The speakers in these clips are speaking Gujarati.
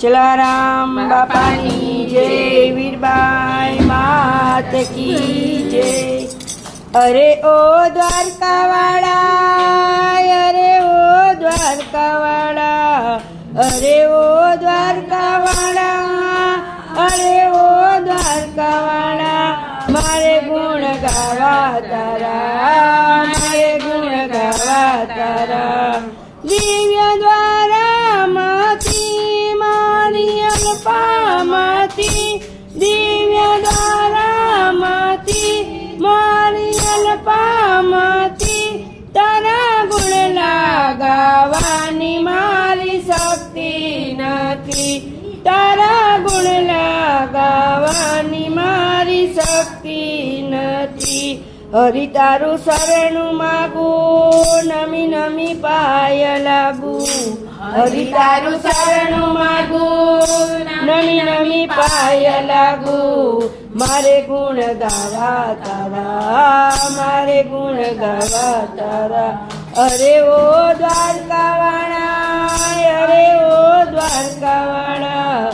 ચલારામ બાપાની જય. વીરબાઈ માત કી જય. અરે ઓ દ્વારકાવાળા અરે ઓ દ્વારકાવાળા અરે ઓ દ્વારકાવાળા અરે ઓ દ્વારકાવાળા મારે ગુણ ગાવા તારા મારે ગુણ ગાવા તારા. દિવ્ય દ્વારામાંથી અલ્પામાંથી દિવ્ય દ્વારામાંથી મારી અલ્પામાંથી તારા ગુણ લાગાવાની મારી શક્તિ નથી. તારા ગુણ લાગાવાની મારી શક્તિ નથી. હરિ તારું શરણું માગું, નમી નમી પાય લાગુ. હરિ તારું શરણું માગું પાય લાગુ મારે ગુણ ગાવા તારા મારે ગુણ ગાવા તારા. અરે ઓ દ્વારકાવાળા અરે ઓ દ્વારકાવાળા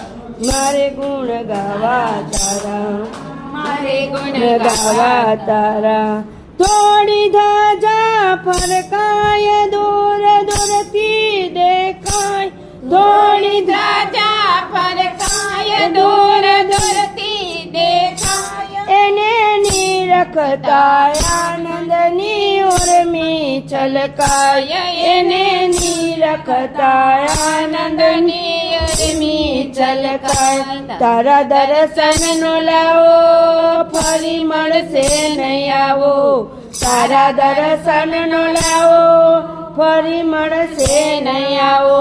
મારે ગુણ ગાવા તારા. મારે ગુણ ગાવા તારા. થોડી ધજા ફરકાય દૂર દૂરથી દેખાય. થોડી રાજા નિરખતા આનંદની ઉર્મી છલકાય એને નિરખતા આનંદની ઉર્મી છલકાય તારા દર્શન નો લાવો ફરી મળશે નહીં આવો તારા દર્શન નો લાવો ફરી મળશે નહીં આવો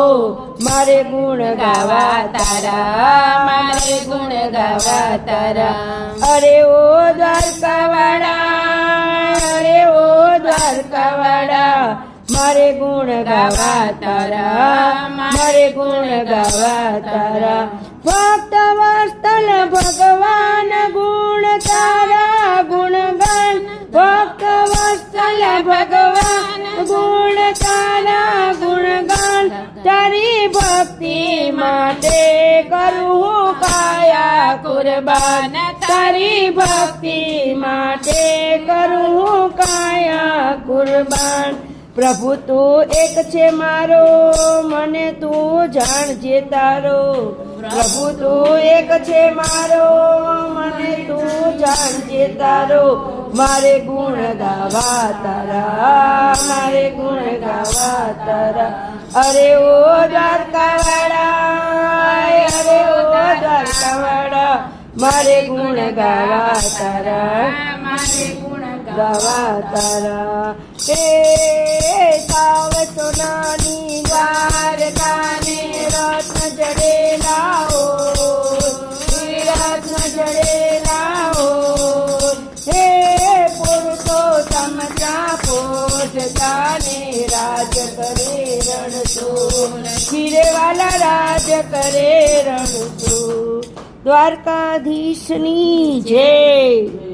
મારે ગુણ ગાવા તારા મારે ગુણ ગાવા તારા. અરે ઓ દ્વારકાવાળા, અરે ઓ દ્વારકાવાળા, મારે ગુણ ગાવા તારા, મારે ગુણ ગાવા તારા. ભક્ત વસ્તલ ભગવાન ગુણ તારા ગુણગાન ભક્ત વસ્તલ ભગવાન ગુણ તારા. તારી ભક્તિ માટે કરું કાયા કુરબાન. તારી ભક્તિ માટે કરું કાયા કુરબાન. પ્રભુ, તું એક છે મારો, મને તું જાણજે તારો. પ્રભુ, તું એક છે મારો, મને તું જાણજે તારો. મારે ગુણ ગાવા તારા, મારે ગુણ ગાવા તારા અરે ઓ દ્વારકાવાળા અરે ઓ દ્વારકાવાળા મારે ગુણ ગાવા તારા મારે ગુણ ગાવા તારા હે ખીરેવાલા રાજ કરે રમતું દ્વારકાધીશની જય.